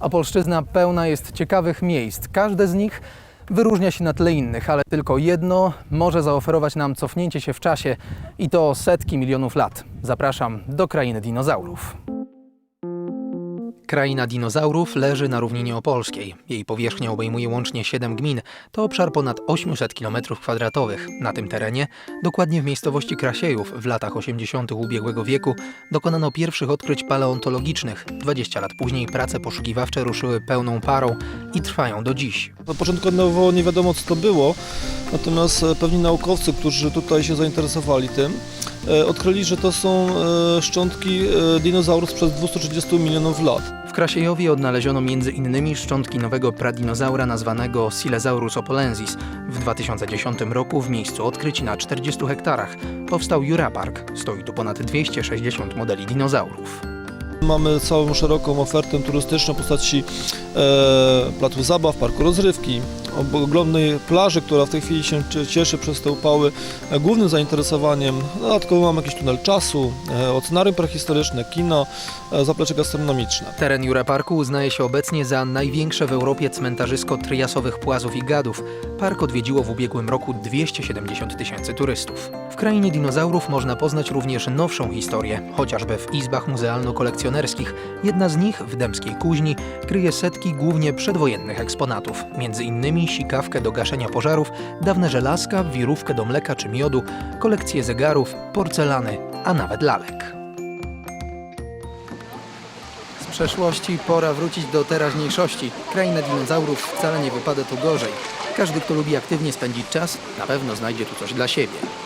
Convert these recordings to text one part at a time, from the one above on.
Opolszczyzna pełna jest ciekawych miejsc. Każde z nich wyróżnia się na tle innych, ale tylko jedno może zaoferować nam cofnięcie się w czasie i to setki milionów lat. Zapraszam do krainy dinozaurów. Kraina dinozaurów leży na równinie opolskiej. Jej powierzchnia obejmuje łącznie 7 gmin. To obszar ponad 800 km2. Na tym terenie, dokładnie w miejscowości Krasiejów, w latach 80. ubiegłego wieku dokonano pierwszych odkryć paleontologicznych. 20 lat później prace poszukiwawcze ruszyły pełną parą i trwają do dziś. No, Początkowo nie wiadomo co to było, natomiast pewni naukowcy, którzy tutaj się zainteresowali tym, odkryli, że to są e, szczątki e, dinozaurów sprzed 230 milionów lat. W Krasiejowie odnaleziono innymi szczątki nowego pradinozaura nazwanego Silesaurus opolensis. W 2010 roku w miejscu odkryć na 40 hektarach powstał Jurapark. Stoi tu ponad 260 modeli dinozaurów. Mamy całą szeroką ofertę turystyczną w postaci e, placu zabaw, parku rozrywki, ogromnej plaży, która w tej chwili się cie- cieszy przez te upały e, głównym zainteresowaniem. Dodatkowo mamy jakiś tunel czasu, e, ocenarium prehistoryczne, kino, e, zaplecze gastronomiczne. Teren Juraparku uznaje się obecnie za największe w Europie cmentarzysko triasowych płazów i gadów. Park odwiedziło w ubiegłym roku 270 tysięcy turystów. W krainie dinozaurów można poznać również nowszą historię, chociażby w izbach muzealno-kolekcjonerskich. Jedna z nich, w Dębskiej Kuźni, kryje setki głównie przedwojennych eksponatów, między innymi sikawkę do gaszenia pożarów, dawne żelazka, wirówkę do mleka czy miodu, kolekcje zegarów, porcelany, a nawet lalek. Z przeszłości pora wrócić do teraźniejszości. Kraina dinozaurów wcale nie wypada tu gorzej. Każdy, kto lubi aktywnie spędzić czas, na pewno znajdzie tu coś dla siebie.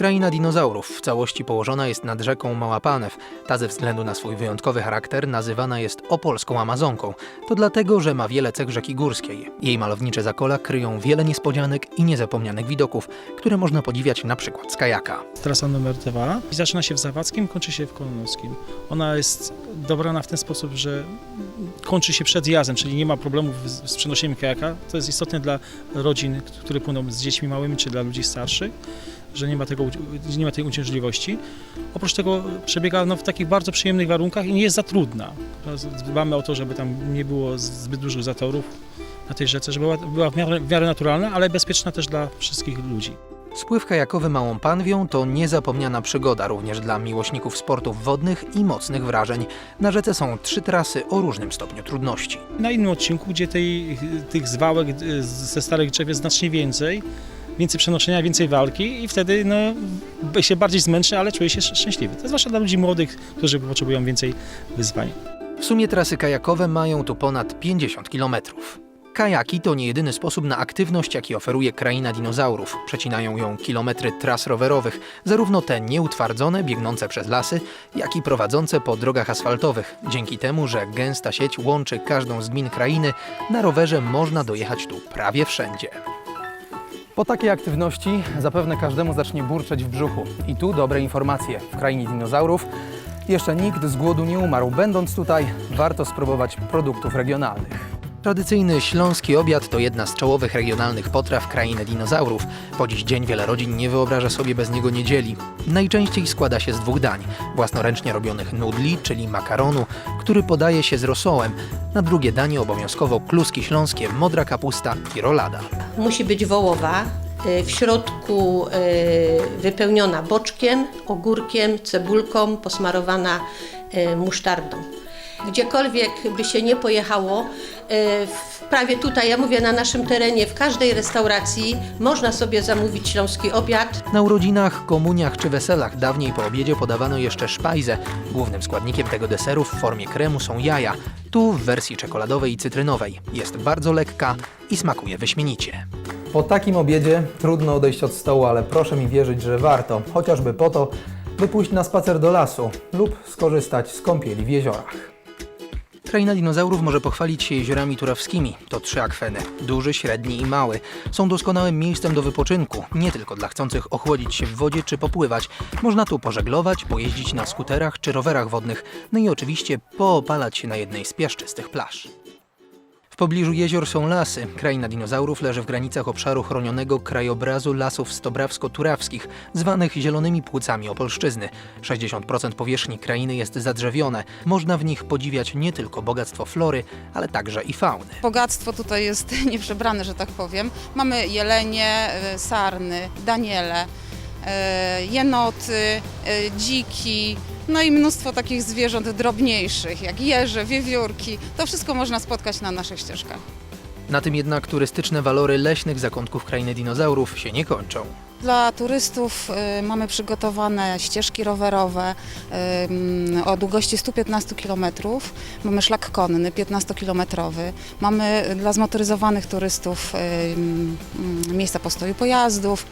Kraina dinozaurów w całości położona jest nad rzeką Małapanew. Ta ze względu na swój wyjątkowy charakter nazywana jest opolską Amazonką. To dlatego, że ma wiele cech rzeki górskiej. Jej malownicze zakola kryją wiele niespodzianek i niezapomnianych widoków, które można podziwiać na przykład z kajaka. Trasa numer dwa zaczyna się w Zawadzkim, kończy się w Kolonowskim. Ona jest dobrana w ten sposób, że kończy się przed jazdem, czyli nie ma problemów z, przenosieniem kajaka. To jest istotne dla rodzin, które płyną z dziećmi małymi, czy dla ludzi starszych, że nie ma, tego, nie ma tej uciążliwości. Oprócz tego przebiega no, w takich bardzo przyjemnych warunkach i nie jest za trudna. Dbamy o to, żeby tam nie było zbyt dużych zatorów na tej rzece, żeby była, była w, miarę, w miarę naturalna, ale bezpieczna też dla wszystkich ludzi. Spływ kajakowy Małą Panwią to niezapomniana przygoda również dla miłośników sportów wodnych i mocnych wrażeń. Na rzece są trzy trasy o różnym stopniu trudności. Na innym odcinku, gdzie tej, tych zwałek y, ze starych drzew jest znacznie więcej, więcej przenoszenia, więcej walki i wtedy no, się bardziej zmęczy, ale czuje się sz- szczęśliwy. To zwłaszcza dla ludzi młodych, którzy potrzebują więcej wyzwań. W sumie trasy kajakowe mają tu ponad 50 kilometrów. Kajaki to nie jedyny sposób na aktywność, jaki oferuje kraina dinozaurów. Przecinają ją kilometry tras rowerowych, zarówno te nieutwardzone, biegnące przez lasy, jak i prowadzące po drogach asfaltowych. Dzięki temu, że gęsta sieć łączy każdą z gmin krainy, na rowerze można dojechać tu prawie wszędzie. Po takiej aktywności zapewne każdemu zacznie burczeć w brzuchu. I tu dobre informacje. W krainie dinozaurów jeszcze nikt z głodu nie umarł. Będąc tutaj, warto spróbować produktów regionalnych. Tradycyjny śląski obiad to jedna z czołowych regionalnych potraw krainy dinozaurów. Po dziś dzień wiele rodzin nie wyobraża sobie bez niego niedzieli. Najczęściej składa się z dwóch dań. Własnoręcznie robionych nudli, czyli makaronu, który podaje się z rosołem. Na drugie danie obowiązkowo kluski śląskie, modra kapusta i rolada. musi być wołowa, y, w środku y, wypełniona boczkiem, ogórkiem, cebulką, posmarowana y, musztardą. Gdziekolwiek by się nie pojechało, w- prawie tutaj, ja mówię na naszym terenie, w każdej restauracji można sobie zamówić śląski obiad. Na urodzinach, komuniach czy weselach dawniej po obiedzie podawano jeszcze szpajzę. Głównym składnikiem tego deseru w formie kremu są jaja. Tu w wersji czekoladowej i cytrynowej. Jest bardzo lekka i smakuje wyśmienicie. Po takim obiedzie trudno odejść od stołu, ale proszę mi wierzyć, że warto, chociażby po to, by pójść na spacer do lasu lub skorzystać z kąpieli w jeziorach. Kraina dinozaurów może pochwalić się jeziorami turawskimi. To trzy akweny, duży, średni i mały. Są doskonałym miejscem do wypoczynku, nie tylko dla chcących ochłodzić się w wodzie czy popływać. Można tu pożeglować, pojeździć na skuterach czy rowerach wodnych, no i oczywiście poopalać się na jednej z piaszczystych plaż. Pobliżu jezior są lasy. Kraina dinozaurów leży w granicach obszaru chronionego krajobrazu lasów stobrawsko-turawskich, zwanych zielonymi płucami Opolszczyzny. 60% powierzchni krainy jest zadrzewione. Można w nich podziwiać nie tylko bogactwo flory, ale także i fauny. Bogactwo tutaj jest nieprzebrane, że tak powiem. Mamy jelenie, y, sarny, daniele, y, jenoty, y, dziki, no i mnóstwo takich zwierząt drobniejszych, jak jeże, wiewiórki. To wszystko można spotkać na naszych ścieżkach. Na tym jednak turystyczne walory leśnych zakątków krainy dinozaurów się nie kończą. Dla turystów y, mamy przygotowane ścieżki rowerowe y, o długości 115 km. Mamy szlak konny 15-kilometrowy. Mamy dla zmotoryzowanych turystów y, mm, miejsca postoju pojazdów.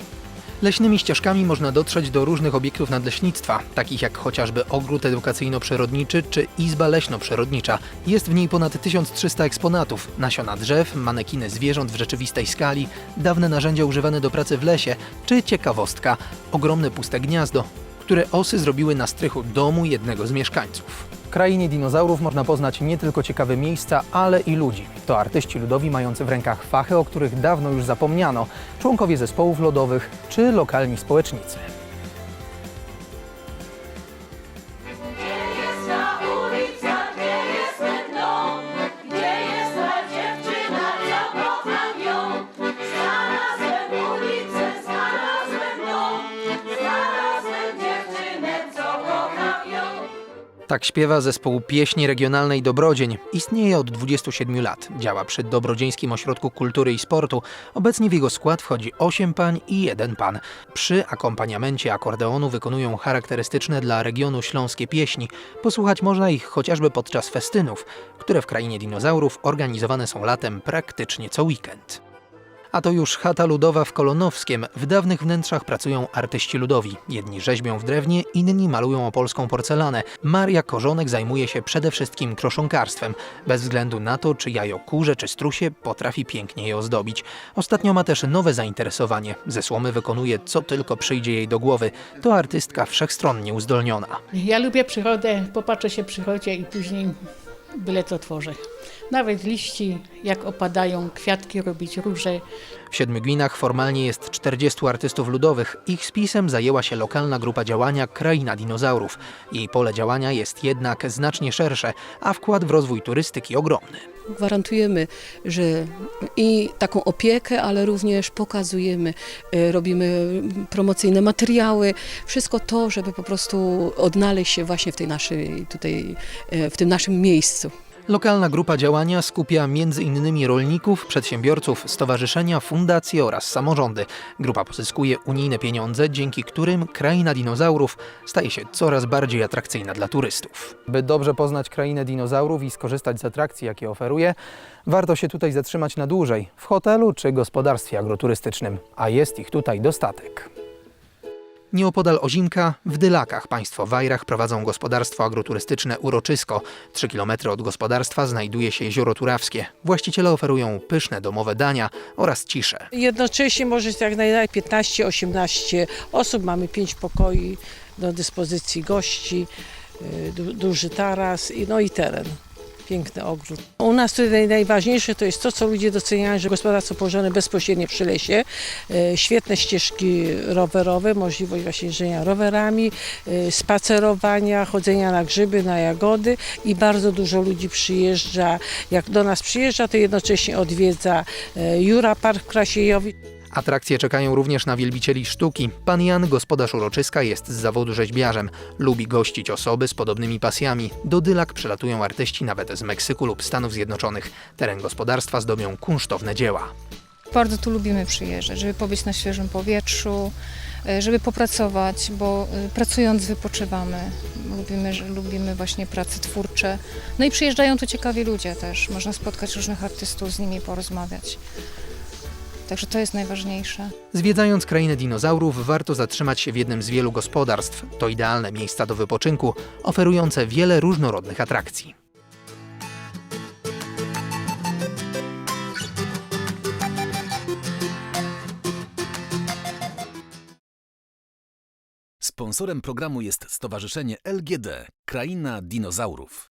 Leśnymi ścieżkami można dotrzeć do różnych obiektów nadleśnictwa, takich jak chociażby ogród edukacyjno-przyrodniczy czy izba leśno-przyrodnicza. Jest w niej ponad 1300 eksponatów, nasiona drzew, manekiny zwierząt w rzeczywistej skali, dawne narzędzia używane do pracy w lesie, czy ciekawostka, ogromne puste gniazdo, które osy zrobiły na strychu domu jednego z mieszkańców. W krainie dinozaurów można poznać nie tylko ciekawe miejsca, ale i ludzi. To artyści ludowi mający w rękach fachy, o których dawno już zapomniano, członkowie zespołów lodowych czy lokalni społecznicy. Tak śpiewa zespół pieśni regionalnej Dobrodzień. Istnieje od 27 lat. Działa przy Dobrodzieńskim Ośrodku Kultury i Sportu. Obecnie w jego skład wchodzi 8 pań i jeden pan. Przy akompaniamencie akordeonu wykonują charakterystyczne dla regionu śląskie pieśni. Posłuchać można ich chociażby podczas festynów, które w krainie dinozaurów organizowane są latem praktycznie co weekend. A to już chata ludowa w Kolonowskiem. W dawnych wnętrzach pracują artyści ludowi. Jedni rzeźbią w drewnie, inni malują opolską porcelanę. Maria Korzonek zajmuje się przede wszystkim kroszonkarstwem. Bez względu na to, czy jajo kurze, czy strusie, potrafi pięknie je ozdobić. Ostatnio ma też nowe zainteresowanie. Ze słomy wykonuje co tylko przyjdzie jej do głowy. To artystka wszechstronnie uzdolniona. Ja lubię przychodę, popatrzę się przychodzie i później byle co tworzę. Nawet liści, jak opadają, kwiatki robić, róże. W siedmiu gminach formalnie jest 40 artystów ludowych. Ich spisem zajęła się lokalna grupa działania Kraina Dinozaurów. Jej pole działania jest jednak znacznie szersze, a wkład w rozwój turystyki ogromny. Gwarantujemy, że i taką opiekę, ale również pokazujemy, e, robimy promocyjne materiały, wszystko to, żeby po prostu odnaleźć się właśnie w tej naszej, tutaj, e, w tym naszym miejscu. Lokalna grupa działania skupia m.in. rolników, przedsiębiorców, stowarzyszenia, fundacje oraz samorządy. Grupa pozyskuje unijne pieniądze, dzięki którym kraina dinozaurów staje się coraz bardziej atrakcyjna dla turystów. By dobrze poznać krainę dinozaurów i skorzystać z atrakcji, jakie oferuje, warto się tutaj zatrzymać na dłużej, w hotelu czy gospodarstwie agroturystycznym, a jest ich tutaj dostatek. Nieopodal Ozimka, w Dylakach, państwo Wajrach prowadzą gospodarstwo agroturystyczne Uroczysko. 3 km od gospodarstwa znajduje się jezioro Turawskie. Właściciele oferują pyszne domowe dania oraz ciszę. Jednocześnie może jak najlepiej 15-18 osób. Mamy 5 pokoi do dyspozycji gości, y, du, duży taras no i teren. Piękny ogród. U nas tutaj najważniejsze to jest to, co ludzie doceniają, że gospodarstwo położone bezpośrednio przy lesie, y, świetne ścieżki rowerowe, możliwość właśnie jeżdżenia rowerami, y, spacerowania, chodzenia na grzyby, na jagody i bardzo dużo ludzi przyjeżdża. Jak do nas przyjeżdża, to jednocześnie odwiedza y, Jura Park w Krasiejowi. Atrakcje czekają również na wielbicieli sztuki. Pan Jan, gospodarz uroczyska, jest z zawodu rzeźbiarzem. Lubi gościć osoby z podobnymi pasjami. Do Dylak przylatują artyści nawet z Meksyku lub Stanów Zjednoczonych. Teren gospodarstwa zdobią kunsztowne dzieła. Bardzo tu lubimy przyjeżdżać, żeby pobyć na świeżym powietrzu, e, żeby popracować, bo e, pracując wypoczywamy. Lubimy, lubimy właśnie prace twórcze. No i przyjeżdżają tu ciekawi ludzie też. Można spotkać różnych artystów, z nimi porozmawiać. Także to jest najważniejsze. Zwiedzając krainę dinozaurów, warto zatrzymać się w jednym z wielu gospodarstw. To idealne miejsca do wypoczynku, oferujące wiele różnorodnych atrakcji. Sponsorem programu jest Stowarzyszenie LGD Kraina Dinozaurów.